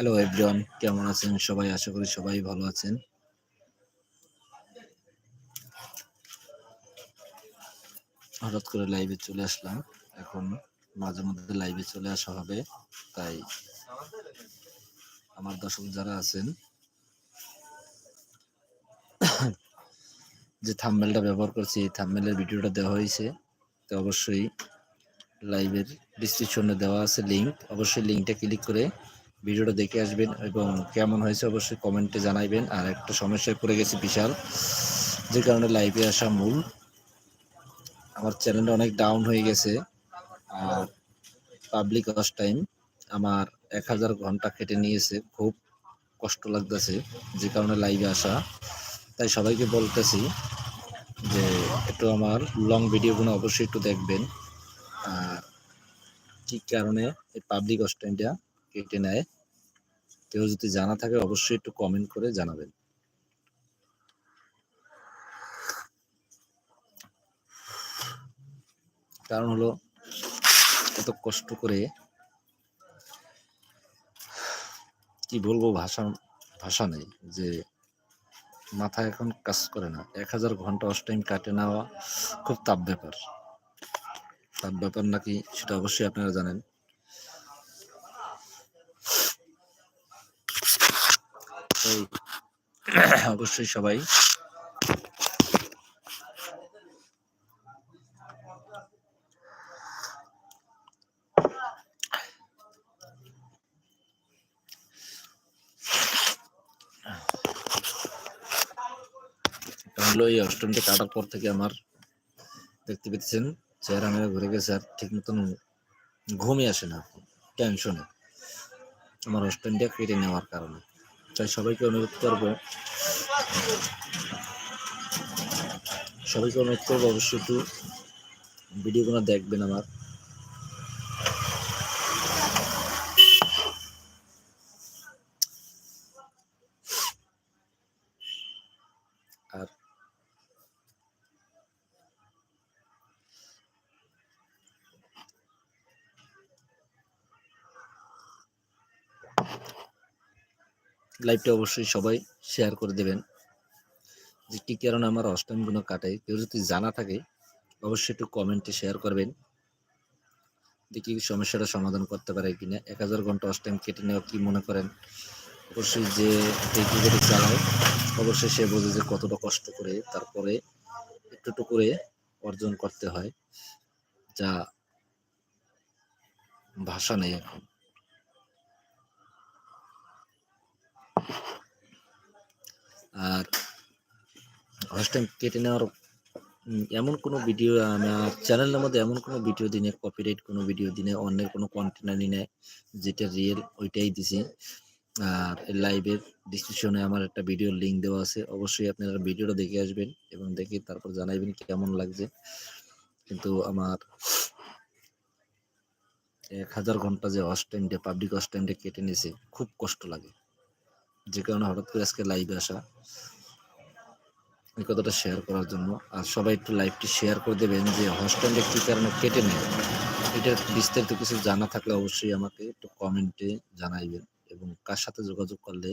Hello everyone কেমন আছেন সবাই? আশা করি সবাই ভালো আছেন। হঠাৎ করে লাইভে চলে আসলাম। এখন মাঝে মধ্যে লাইভে চলে আসা হবে, তাই আমার দর্শক যারা আছেন, যে থাম্বেলটা ব্যবহার করছি, এই থাম্বেলের ভিডিওটা দেওয়া হয়েছে, তো অবশ্যই লাইভের ডিসক্রিপশনে দেওয়া আছে লিঙ্ক অবশ্যই লিঙ্কটা ক্লিক করে ভিডিওটা দেখে আসবেন এবং কেমন হয়েছে অবশ্যই কমেন্টে জানাইবেন। আর একটা সমস্যায় পড়ে গেছি বিশাল, যে কারণে লাইভে আসা মূল। আমার চ্যানেলটা অনেক ডাউন হয়ে গেছে। আর পাবলিক ওয়াচ টাইম আমার এক হাজার ঘণ্টা কেটে নিয়েছে। খুব কষ্ট লাগতেছে, যে কারণে লাইভে আসা। তাই সবাইকে বলতেছি যে একটু আমার লং ভিডিওগুলো অবশ্যই একটু দেখবেন। আর কি কারণে এই পাবলিক ওয়াচ টাইমটা কেটে নেয়। কেউ যদি জানা থাকে, অবশ্যই একটু কমেন্ট করে জানাবেন। কারণ হলো, এত কষ্ট করে কি বলব, ভাষা ভাষা নেই যে মাথা এখন কাজ করে না। এক হাজার ঘণ্টা অস টাইম কাটে নেওয়া খুব তাপ ব্যাপার। তাপ ব্যাপার নাকি সেটা অবশ্যই আপনারা জানেন। তাই অবশ্যই সবাই। হলো এই অষ্টমটা কাটার পর থেকে আমার দেখতে পেতেছেন, চেহারা মেরা ঘুরে গেছে আর ঠিক মতন ঘুমই আসে না, টেনশনে। আমার অষ্টমটা কেটে নেওয়ার কারণে। তাই সবাইকে অনুরোধ করব। সবাইকে অনুরোধ করব অবশ্যই একটু ভিডিওগুলো দেখবেন আমার। আর লাইভটা অবশ্যই সবাই শেয়ার করে দেবেন। যে কি কারণে আমার অষ্টমগুলো কাটে কেউ যদি জানা থাকে, অবশ্যই একটু কমেন্টে শেয়ার করবেন। দেখি সমস্যাটা সমাধান করতে পারে কিনা। এক হাজার ঘণ্টা অষ্টম কেটে নেওয়া কী মনে করেন? অবশ্যই যে টিভিটি চালায়, অবশ্যই সে বোঝে যে কতটা কষ্ট করে তারপরে একটু একটু করে অর্জন করতে হয়। যা ভাষা নেই এখন। আর ফার্স্ট টাইম কেটে নেওয়ার এমন কোনো ভিডিও চ্যানেলের মধ্যে এমন কোনো ভিডিও দিনে কপিরাইট কোনো ভিডিও দিনে, অন্যের কোনো কন্টেন্ট নেয় যেটা রিয়েল ওইটাই দিছি। আর লাইভের ডিসক্রিপশনে আমার একটা ভিডিওর লিঙ্ক দেওয়া আছে, অবশ্যই আপনারা ভিডিওটা দেখে আসবেন এবং দেখে তারপর জানাইবেন কেমন লাগছে। কিন্তু আমার এক হাজার ঘণ্টা যে অস টাইমটা পাবলিক অস টাইমটা কেটে নিয়েছে খুব কষ্ট লাগে। যে কারণে হঠাৎ করে আজকে লাইভে আসা। এই কথাটা শেয়ার করার জন্য। আর সবাই একটু লাইভটি শেয়ার করে দেবেন যে হস্টেলটা কি কারণে কেটে নেয়। এটার বিস্তারিত কিছু জানা থাকলে অবশ্যই আমাকে একটু কমেন্টে জানাইবেন এবং কার সাথে যোগাযোগ করলে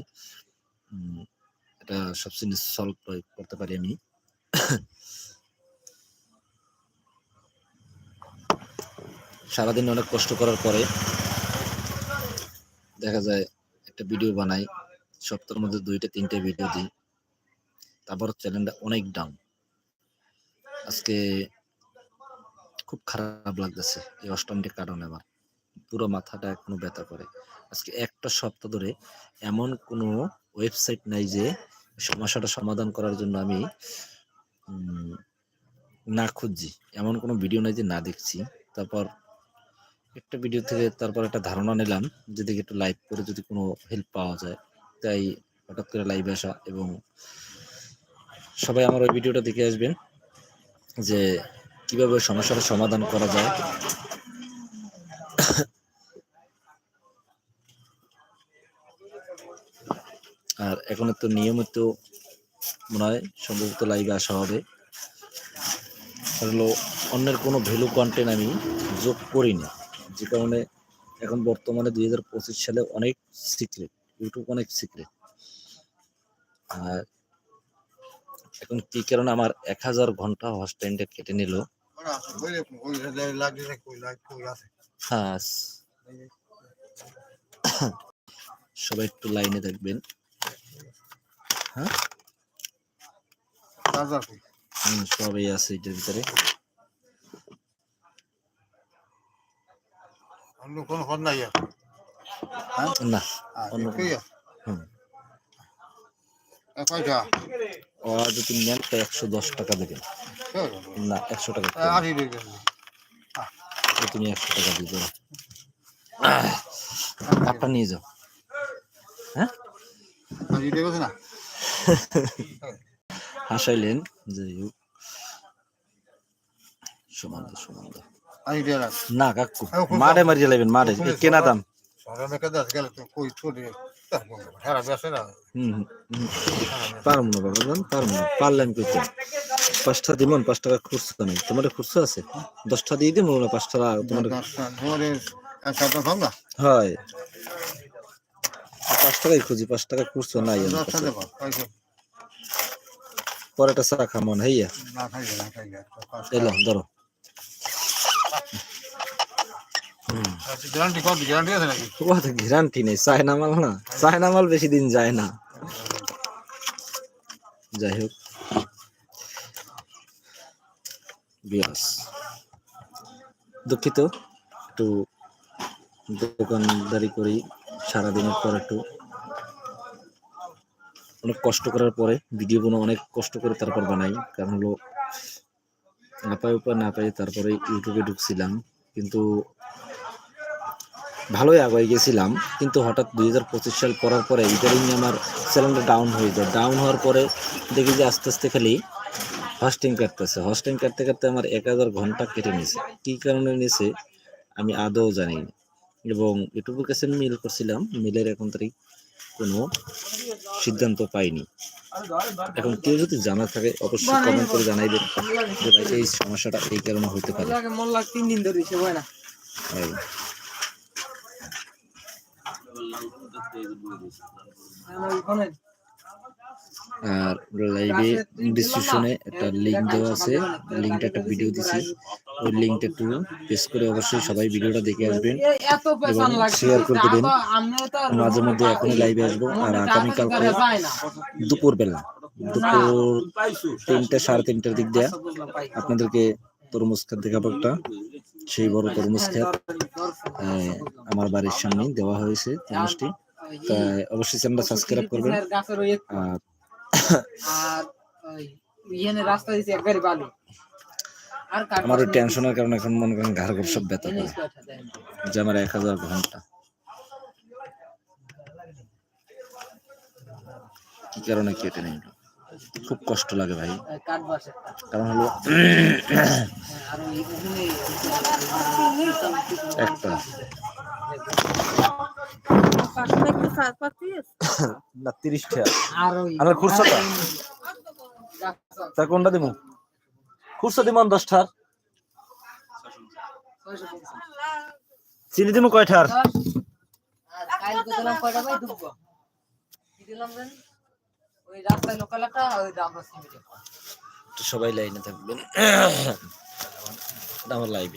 এটা সবচেয়ে সলভ করতে পারি আমি। সারাদিন অনেক কষ্ট করার পরে দেখা যায় একটা ভিডিও বানাই। সপ্তাহের মধ্যে দুইটা, তিনটে ভিডিও দিই। তারপর চ্যানেলটা অনেক ডাউন আজকে খুব খারাপ লাগতেছে এই অষ্টমটির কারণে আমার। পুরো মাথাটা এখনও ব্যথা করে। আজকে একটা সপ্তাহ ধরে এমন কোনো ওয়েবসাইট নাই যে সমস্যাটা সমাধান করার জন্য আমি না খুঁজছি। এমন কোনো ভিডিও নাই যে না দেখছি। তারপর একটা ভিডিও থেকে তারপর একটা ধারণা নিলাম যদি একটু লাইভ করে যদি কোনো হেল্প পাওয়া যায়। তাই হঠাৎ করে লাইভে আসা এবং সবাই আমার ওই ভিডিওটা দেখে আসবেন যে কীভাবে সমস্যার সমাধান করা যায়। আর এখন তো নিয়মিত মনে হয় সম্ভবত লাইভে আসা হবে। হলো অন্যের কোনো ভ্যালু কন্টেন্ট আমি যোগ করিনি। যে কারণে এখন বর্তমানে দুই হাজার পঁচিশ সালে অনেক সিক্রেট ইউটিউব অনেক সিক্রেট আর এখন কি কারণে আমার এক হাজার ঘণ্টা হস্টাইনটা কেটে নিল? হ্যাঁ সবাই একটু লাইনে থাকবেন হ্যাঁ? সবাই আছে এটার ভিতরে। কোন ফোন নাই না। অন্য ও যদি নেন তো একশো দশ টাকা দেবেন। না একশো টাকা তুমি একশো নিয়ে যাও। হ্যাঁ? না? হাসাইলেন সমান না কাকু। মারে মারিয়ে লাইবেন মারে। কেনা দাম। না হুম হুম, হুম। পারব না বাবা জান পারব না পারলে আমি পাঁচটা দিমন পাঁচ টাকা খুচরো নেই তোমার খুচরো আছে দশটা দিয়ে দিবো না পাঁচ টাকা তোমার তোমার একটা তো কম না হয় পাঁচ টাকাই খুঁজি পাঁচ টাকা খুচরো নাই আমার দশটা কাছে। দেবো পয়সা পরে চা খামন হইয়া ধরো বিয়াস। দুঃখিত, একটু দোকানদারি করি, সারাদিনের পর একটু। অনেক কষ্ট করার পরে ভিডিও গুলো অনেক কষ্ট করে তারপর বানাই। কারণ হলো, না পাই উপায় না পাই, তারপরে ইউটিউবে ঢুকছিলাম। কিন্তু ভালোই আগাই গেছিলাম কিন্তু হঠাৎ দুই হাজার পঁচিশ সাল পড়ার পরে ইদারিং আমার চ্যানেলটা ডাউন হয়ে যায়। ডাউন হওয়ার পরে দেখি যে আস্তে আস্তে খালি হস্টিং কাটতেছে। হস্টিং কাটতে কাটতে আমার এক হাজার ঘণ্টা কেটে নিয়েছে। কী কারণে নিয়েছে আমি আদৌ জানি না। এবং ইউটিউবের কাছে মিল করছিলাম মিলের এখন তারিখ কোনো সিদ্ধান্ত পাইনি। এখন কেউ যদি জানা থাকে অবশ্যই কমেন্ট করে জানাইবেন যে এই সমস্যাটা এই কারণে হতে পারে লাগে মন লাগ তিন দিন ধরে সে হয় না তাই। আমার ওখানে আর লাইভে ডিসক্রিপশনে একটা লিংক দেওয়া আছে। লিংকটা একটা ভিডিও দিছি। ওই লিংকটা একটু প্রেস করে অবশ্যই সবাই ভিডিওটা দেখে আসবেন এবং share করে দিবেন। মাঝে মধ্যে এখনই লাইভে আসব। আর আগামীকাল দুপুর বেলা দুপুর তিনটা সাড়ে তিনটার দিক পাই আপনাদেরকে তরমুজ খাত দেখাবো একটা সেই বড় তরমুজ খাত আমার বাড়ির সামনে দেওয়া হয়েছে তরমুজটি। তাই অবশ্যই চ্যানেলটা সাবস্ক্রাইব করবেন। কাঠ আমার ওই টেনশনের কারণে এখন মনে করেন ঘাড় ঘর সব ব্যথা করে। যে আমার এক হাজার ঘণ্টা। কি কারণে কেটে নিল? খুব কষ্ট লাগে ভাই। কারণ হলো আর ওই ওখানে একটা। না তিরিশ আর খুরসাটা? তা কোনটা দিব খুরসা দিব দশটার? চিনি দিব কয়টার? দিলাম কয়টা ভাই ডুববো কি দিলাম জানি ওই রাস্তায় লোকাল একটা ওই আমরা সিমেন্টে একটু সবাই লাইনে থাকবেন। আমার লাইভ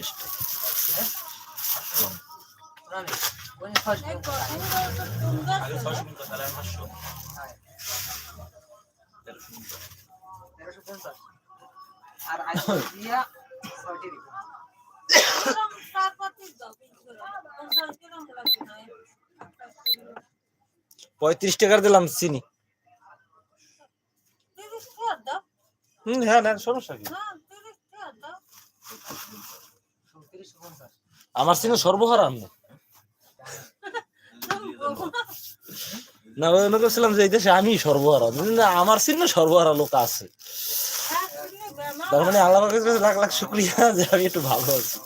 আর দিয়া ছয়টি পঁয়ত্রিশ টাকার দিলাম চিনি। হুম হ্যাঁ না সমস্যা কি? আমার চিনি সর্বহারা আমি। না ওই মনে করছিলাম যে এই দেশে আমি সর্বহারা না? আমার চিহ্ন সর্বহারা লোক আছে। তার মানে আল্লাহ কাছে লাখ লাখ শুক্রিয়া যে আমি একটু ভালো আছি।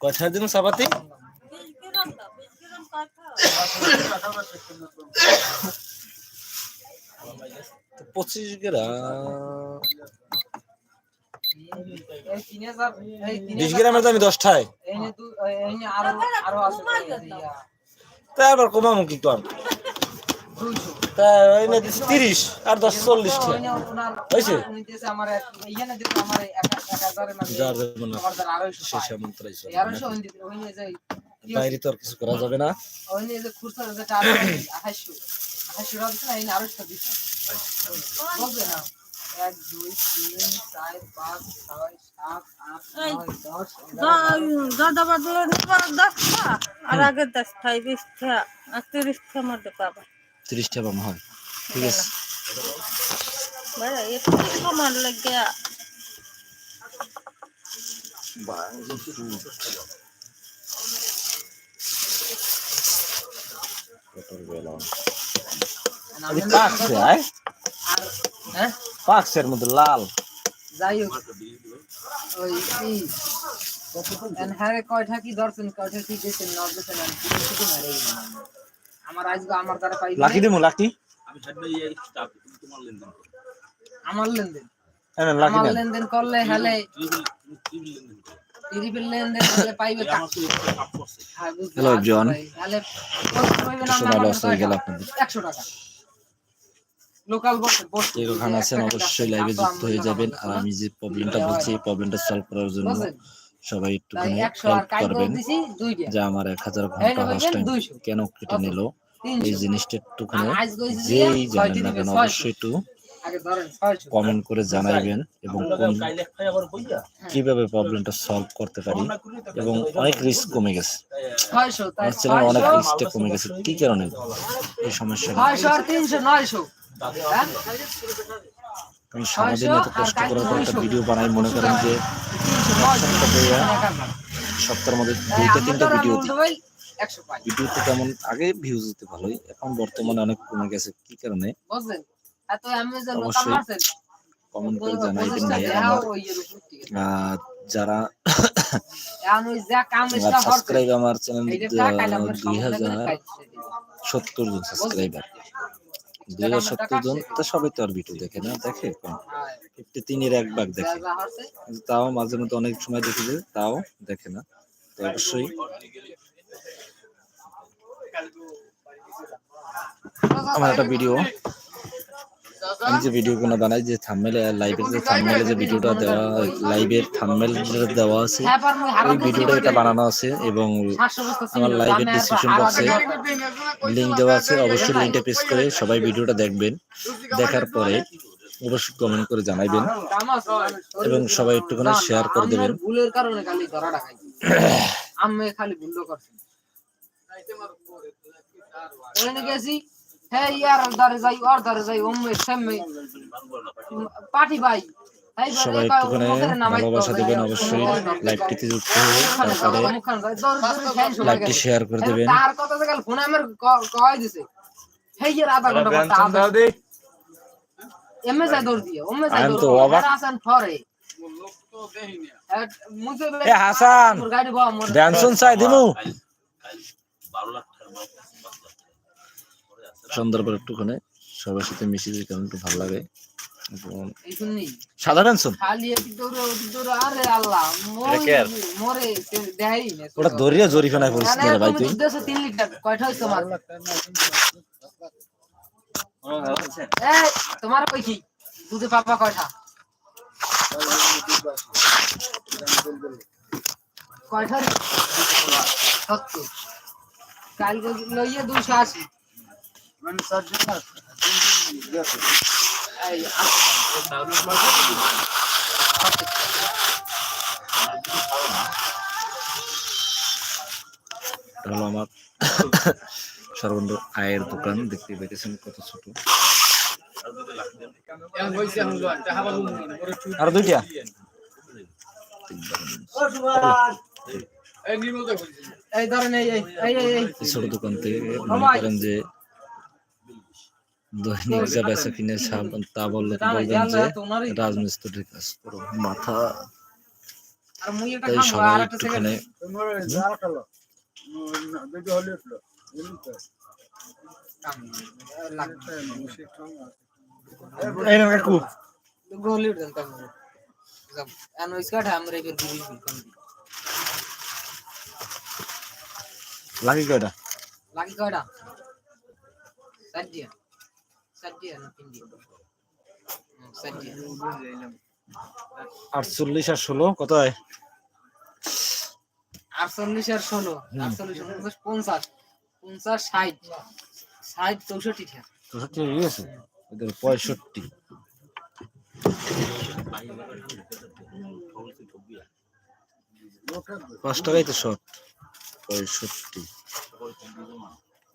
কয়টা দিন সাবাতি। এই তিন বিশ গ্রামের দামি দশটায়। কমামো কি তা তিরিশ, আর দশ চল্লিশ বাইরে তো কিছু করা যাবে না। ওই নিয়ে যে খুরসা যেটা আছে আঠাইশো আঠাইশো টাকা দিচ্ছে না এই আড়াইশো দিচ্ছে বুঝলে না এক দুই তিন চার পাঁচ ছয় সাত আট নয় দশ এগারো, দাদা বাদলে দশটা আর আগে দশটায় বিশটা আর তিরিশটার মধ্যে পাবা তিরিশটা বাম হয় ঠিক আছে ভাই একটু কমার লাগে পটল বেলন আমি পাকছে আয়। হ্যাঁ? পাকছে মধ্যে লাল। যাই হোক ওই ই হ্যাঁ কয়টা কি ধরছেন কয়টা কি দিয়েছেন নক দিয়েছেন আমি কিছু মারে আমার আজকে আমার দ্বারা পাই লাকি দিমু লাকি আমার লেনদেন? হ্যাঁ লাকি আমার লেনদেন করলে হলে ত্রিপিল লেনদেন করলে পাইবে টাকা হ্যাঁ, টাকা? আপনাদের একশো টাকা লোকাল বসে বসে কেউ ওখানে আছেন অবশ্যই লাইভে যুক্ত হয়ে যাবেন। আর আমি যে প্রবলেমটা বলছি এই প্রবলেমটা সলভ করার জন্য? সবাই একটুখানি হেল্প করবেন। দিছি যে আমার এক হাজার ঘণ্টা নেবেন টাইম কেন কেটে নিল? এই জিনিসটা একটুখানি যেই জানেন না কেন অবশ্যই একটু আগে ধরেন ছয়শো। কমেন্ট করে জানাইবেন এবং কোন কীভাবে প্রবলেমটা সলভ করতে পারি এবং অনেক রিস্ক কমে গেছে। আমার অনেক রিস্কটা কমে গেছে। কি কারণে? এই সমস্যাটা? আমি সারাদিন এত কষ্ট করে তো একটা ভিডিও বানাই, মনে করেন যে। সপ্তাহের মধ্যে দুইটা তিনটা ভিডিও দিই ভিডিওতে কেমন আগে ভিউজ দিতে ভালোই, এখন বর্তমানে অনেক কমে গেছে, কি কারণে অবশ্যই কমেন্ট করে জানাইবেন যারা সাবস্ক্রাইব আমার চ্যানেল দুই হাজার। সত্তর জন সাবস্ক্রাইবার দুই শক্তি সত্তর জন তো। সবাই তো আর ভিডিও দেখে না দেখে হ্যাঁ, ফিফটি তিনের এক ভাগ দেখে। তাও মাঝে মধ্যে অনেক সময় দেখি যে তাও দেখে না। তো অবশ্যই। আমার একটা ভিডিও। আমি যে ভিডিও গুলো বানাই যে থাম্বনেলে লাইভের যে থাম্বনেলে যে ভিডিওটা দেওয়া লাইভের থাম্বনেল দেওয়া আছে হ্যাঁ, ওই ভিডিওটা এটা বানানো আছে এবং আমার লাইভের ডিসক্রিপশন বক্সে লিংক দেওয়া আছে অবশ্যই লিংকটা প্রেস করে সবাই ভিডিওটা দেখবেন। দেখার পরে অবশ্যই কমেন্ট করে জানাইবেন এবং সবাই একটুখানি না, করে দেবেন। ভুলের কারণে খালি ধরাটা খাইছি। আমি খালি ভুল করছি। হ্যাঁ ইয়ার দারে যাই ওর দারে যাই ওমে সেমে পার্টি ভাই। সবাই একটুখানি ভালোবাসা দেবেন অবশ্যই। লাইভটিতে যুক্ত হয়ে তারপরে লাইভটি। শেয়ার করে দেবেন। তার কথা থেকে ফোনে আমার ক- কয় দিছে? হেই ইয়ার আধা ঘণ্টা তা আধা এমএ যায় দৌড় দিয়ে ওমে দৌড় দিয়ে। মুজে এ হাসান। মোর গাড়ি বাবা মোর ড্যান্সন চাই দিমু। সন্ধ্যার পর একটুখানি সবার সাথে মিশে যেতে কারণ একটু ভালো লাগে। এবং এই সাদা ড্যান্সন খালি একটু দৌড়ে একটু দৌড়ে আরে আল্লাহ কেয়ার? মরে মরে সে দেখাই না ওটা দরিয়া জরিফানায় পড়ছিস রে ভাই তুই। তোমার? কই কি? দুধে পাপা কয়টা? কয়টা? সত্তর। কালকে লইয়ে দুশো আশি। হলো আমার সর্বন্ত আয়ের দোকান দেখতে পেয়েছেন কত ছোট। আর দুইটা? এই ধরেন এই এই এই এই এই। এই ছোট দোকান থেকে মনে করেন যে দৈনিক যা বেচা কিনে তা বললে বলবেন যে তোমারই রাজমিস্ত্রির কাজ করো। মাথা তাই সবাই একটুখানি লাগি কয়টা? লাগি কয়টা? আটচল্লিশ আর ষোলো কত হয় আটচল্লিশ আর ষোলো আটচল্লিশ পঞ্চাশ পঞ্চাশ ষাট ষাট চৌষট্টি চৌষট্টি হয়ে গেছে? ওদের পঁয়ষট্টি। পাঁচ টাকাই তো শর্ট। পঁয়ষট্টি।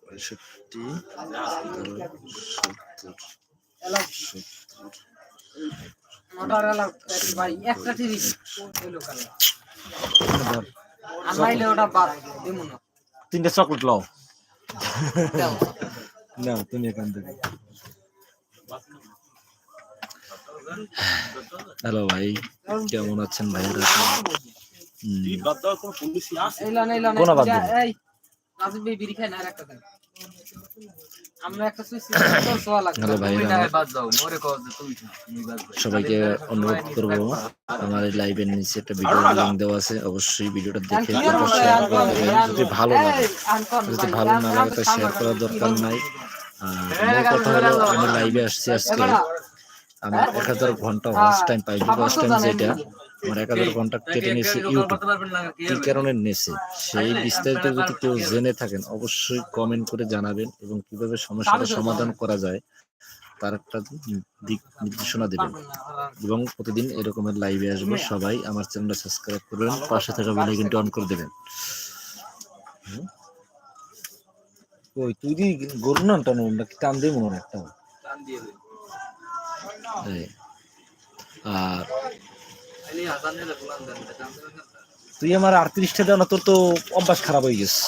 পঁয়ষট্টি সত্তর ভাই বাদ না তিনটে চকলেট লাও দাও। নাও তুমি এখান থেকে হ্যালো ভাই কেমন আছেন ভাইয়েরা না, না, কোন আবার সবাইকে অনুরোধ করব আমার এই লাইভের নিচে একটা ভিডিও লিংক দেওয়া আছে অবশ্যই ভিডিওটা দেখে? শেয়ার করে দেবেন যদি ভালো লাগে যদি ভালো না লাগে তো শেয়ার করার দরকার নাই। কথা হলো আমি লাইভে আসছি আজকে। আমার এক হাজার ঘণ্টা ওয়াচ টাইম পাইবো ওয়াচ টাইম যেটা আমার এক হাজার ঘণ্টা কেটে নিয়েছে ইউটিউব কি কারণে নিয়েছে? সেই বিস্তারিত যদি কেউ জেনে থাকেন অবশ্যই কমেন্ট করে জানাবেন এবং কীভাবে সমস্যাটা সমাধান করা যায় তার একটা দিক নির্দেশনা দেবেন। এবং প্রতিদিন এরকমের লাইভে আসব। সবাই আমার চ্যানেলটা সাবস্ক্রাইব করবেন পাশে থাকা বেল আইকনটি অন করে দেবেন। ওই তুই দি গরু না টানো নাকি? টান দিয়ে মনে হয় একটা। আর তুই আমার আটত্রিশটা দাও না তোর তো অভ্যাস খারাপ হয়ে গেছে।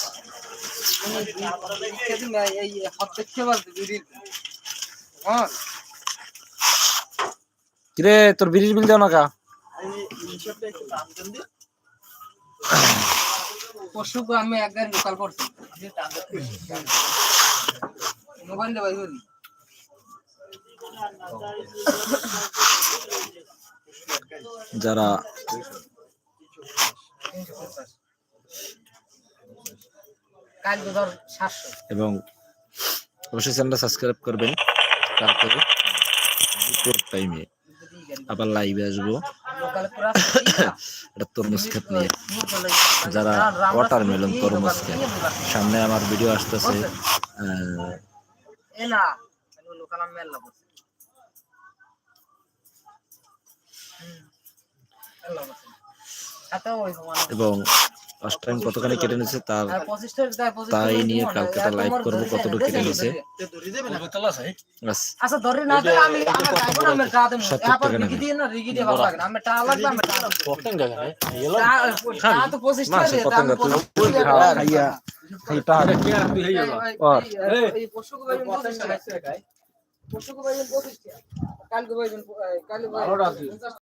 কিরে তোর বিড়ির বিল দাও না কা? পরশু আমি এক গাড়ি লোকাল করছি মোবাইল দেবাই যারা এবং অবশ্যই চ্যানেলটা সাবস্ক্রাইব করবেন। কালকে দুপুর টাইমে আবার লাইভে আসব। একটা তরমুজ খেত নিয়ে। যারা ওয়াটারমেলন তরমুজ খেত। সামনে আমার ভিডিও আসতেছে এবং ফার্স্ট টাইম কতখানি কেটে নিয়েছে তার তাই নিয়ে কালকে live তোমার করব, কতটুকু কেটে নিয়েছে। আচ্ছা। কালকে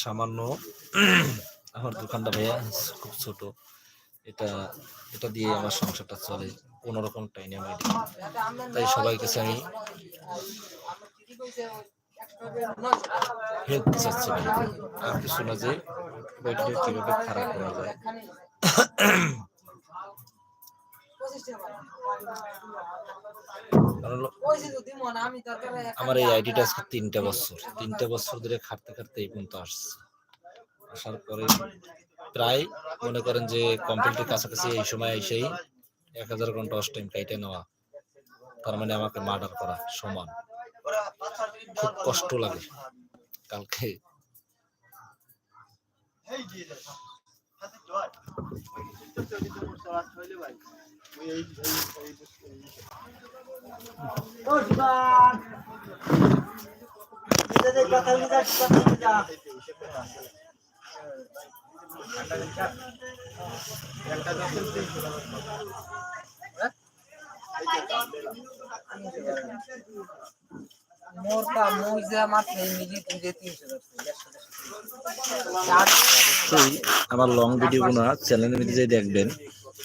সামান্য আমার দোকানটা ভাইয়া খুব ছোট। এটা এটা দিয়ে আমার সংসারটা চলে কোনো রকম টাইনে আমার তাই সবাই কাছে আমি। হেল্প চাচ্ছি আর কিছু না যে বইটা কীভাবে খারাপ করা যায়। আমার এই আইডিটা আজকে তিনটা বছর তিনটা বছর ধরে খাটতে খাটতে এই পর্যন্ত আসছে। আসার পরে প্রায় মনে করেন যে কমপ্লিটের কাছাকাছি এই সময় এসেই এক হাজার ঘণ্টা অস টাইম কাইটে নেওয়া তার মানে আমাকে মার্ডার করা সমান। খুব কষ্ট লাগে কালকে। যে আমার সেই মিলি তুই তিনশো আমার লং ভিডিওগুলো চ্যানেলের মধ্যে দেখবেন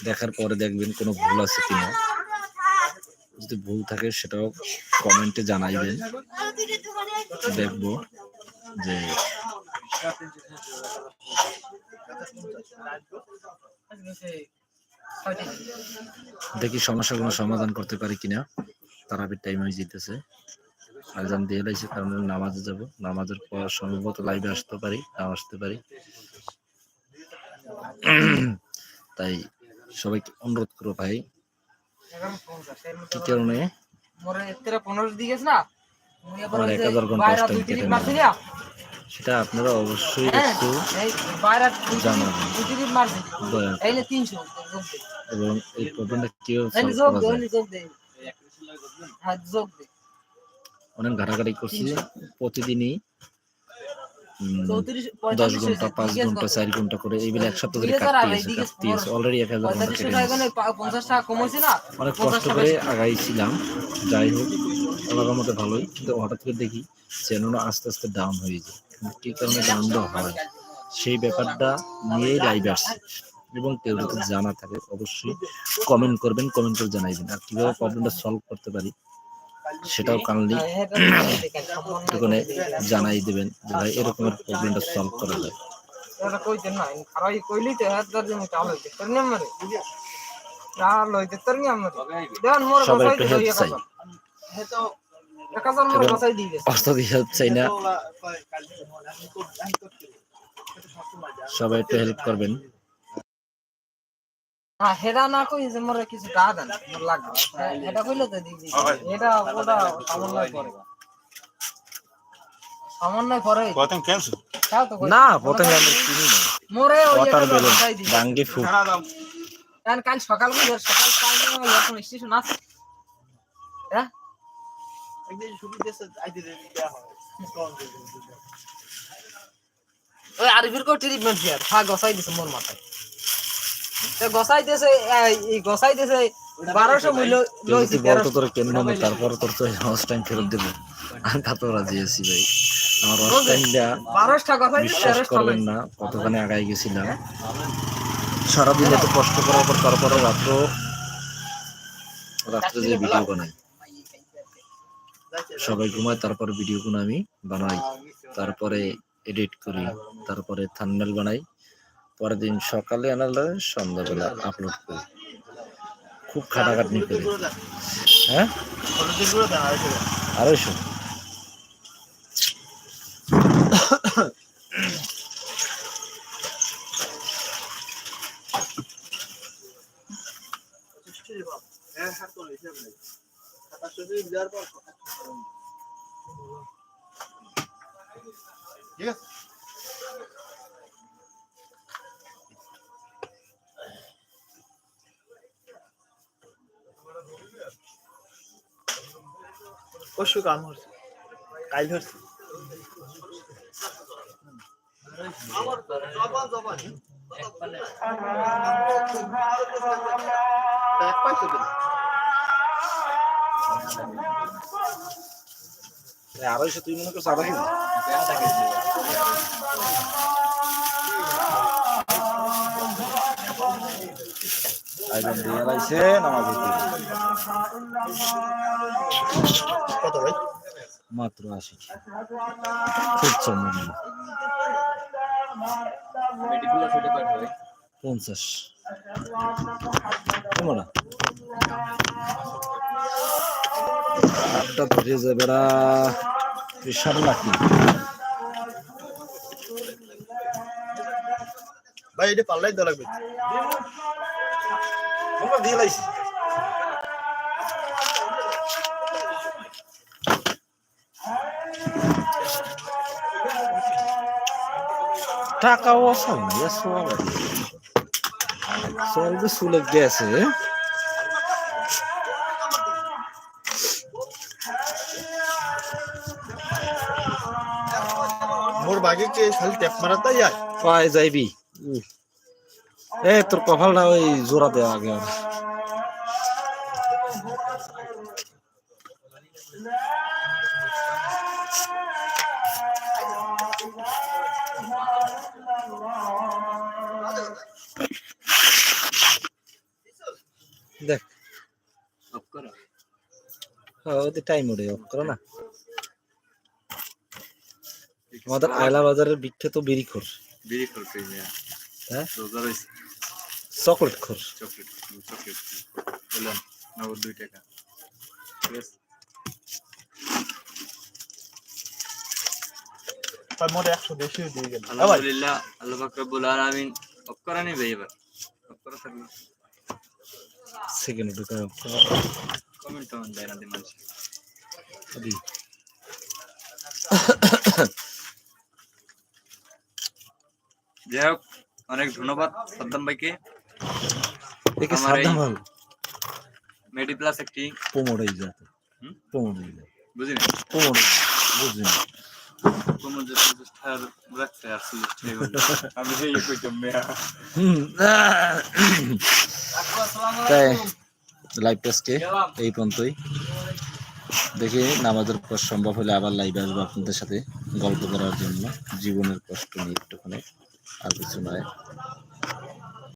দেখার পরে দেখবেন কোনো ভুল আছে কিনা। যদি ভুল থাকে সেটাও কমেন্টে জানাইবেন। দেখব যে দেখি সমস্যাগুলো সমাধান করতে পারি কিনা। তারাবির টাইম হয়ে যেতেছে আজান দিয়ে লাইছে কারণ নামাজে যাব। নামাজের পর সম্ভবত লাইভে আসতে পারি, নাও আসতে পারি। তাই সবাইকে অনুরোধ করো ভাই। কি কারণে? আমার এক হাজার ঘণ্টা অষ্টম কেটে সেটা আপনারা অবশ্যই হ্যাঁ একটু জানাবেন। এবং এই প্রবলেমটা হ্যাঁ অনেক ঘাটাঘাটি করছি। প্রতিদিনই দশ ঘণ্টা পাঁচ ঘণ্টা? চার ঘণ্টা করে এই বেলা এক সপ্তাহ ধরে দুই হাজার কাটতে আর কাটতে অলরেডি এক হাজার ঘণ্টা কেটে অনেক কষ্ট করে আগাইছিলাম যাই হোক আল্লাহর মতো ভালোই কিন্তু হঠাৎ করে দেখি চ্যানেলটা আস্তে আস্তে ডাউন হয়ে যায়। কি কারণে ডাউনটা হয়? সেই ব্যাপারটা নিয়েই লাইভ আসছে। এবং কেউ যদি জানা থাকে অবশ্যই কমেন্ট করবেন কমেন্ট করে জানাইবেন। আর কীভাবে প্রবলেমটা সলভ করতে পারি সেটাও সম্পূর্ণ একটুখানি জানাই দিবেন যে ভাই এরকমের প্রবলেমটা সলভ করা যায়। একটু হেল্প চাই। অর্থ দিয়ে হেল্প চাই না। সবাই একটু হেল্প করবেন। হ্যাঁ না কই যে মোর কিছু টাকা দেন মোর লাগবে। এটা কইলে তো দিবি। এটা ওটা সমন্বয় করে। সমন্বয় করে। পতঙ্গ ক্যান্সেল তাও তো কই। না পতঙ্গ আমরা চিনি না। মোরে ওই ওয়াটার বেলুন ডাঙ্গি ফুট কারণ কাল সকাল করে সকাল কাল এখন স্টেশন আছে। হ্যাঁ? ওই আরবির কো ট্রিটমেন্ট হ্যাঁ গসাই দিছে মোর মাথায়। তো গসাই দিছে এই গসাই দিছে বারোশো মূল্য কেউ লইছি বলতো তোর কেন নম্বর তারপর তোর তো হাউস টাইম ফেরত দেবো। আমি তা রাজি আছি ভাই। আমার হাউস টাইমটা বারোশটা গসাই বিশ্বাস করবেন না কতখানি আগাই গেছিলাম। সারাদিন এত কষ্ট করার পর তারপরে রাত্র রাত্রে যে ভিডিও বানাই। সবাই ঘুমায় তারপর ভিডিও গুলো আমি বানাই। তারপরে এডিট করি তারপরে থাম্বনেল বানাই। পরের দিন সকালে আনালে সন্ধ্যাবেলা আপলোড করি। খুব খাটাখাটনি করি। হ্যাঁ? আড়াইশো। ঠিক পরশু কাম হচ্ছে কাইল হচ্ছে আড়াইশো তুই মনে করছ আধা আইবেন দিয়ে লাইছে নামাজ পড়তে। কত ভাই? মাত্র আশি খুব পঞ্চাশ। তোমরা আটটা ধরে যাবে রা প্রেশার নাকি ভাই এটা পাল্লাই দেওয়া লাগবে তোমরা দিয়ে লাইছি টাকাও আসল না সোয়াল সোয়াল যে সুলে গেছে মোর বাগে কে খালি ট্যাপ মারাতাই আয় পায়ে যাইবি উহ। এ, তোর কপালটা ওই জোড়া দেওয়া আগে। দেখ। টাইম ওরে অফ করো না। আমাদের আয়লা বাজারের বিটে তো বিড়ি হ্যাঁ? রোজা রয়েছে চকলেট খোর। চকলেট চকলেট বললাম নগদ দুই টাকা। ঠিক আছে? আলহামদুলিল্লাহ আল্লাহ পাক আলামিন অফ করা নেই এবার অফ করা সেকেন্ড ঢুকে কমেন্ট টমেন্ট দেয় না দি মানুষ যাই হোক অনেক ধন্যবাদ সাদ্দাম ভাইকে। একে আমার এই- সাদা মাল মেডি প্লাস একটি কোমর এই যা হুম? কোমর এই যা বুঝলি কোমর যে। আমি সেই কইতাম মেয়া। তাই লাইভ এই পর্যন্তই। দেখি নামাজের পর সম্ভব হলে আবার লাইভে আসব আপনাদের সাথে গল্প করার জন্য জীবনের কষ্ট নিয়ে একটুখানি। আর কিছু নয়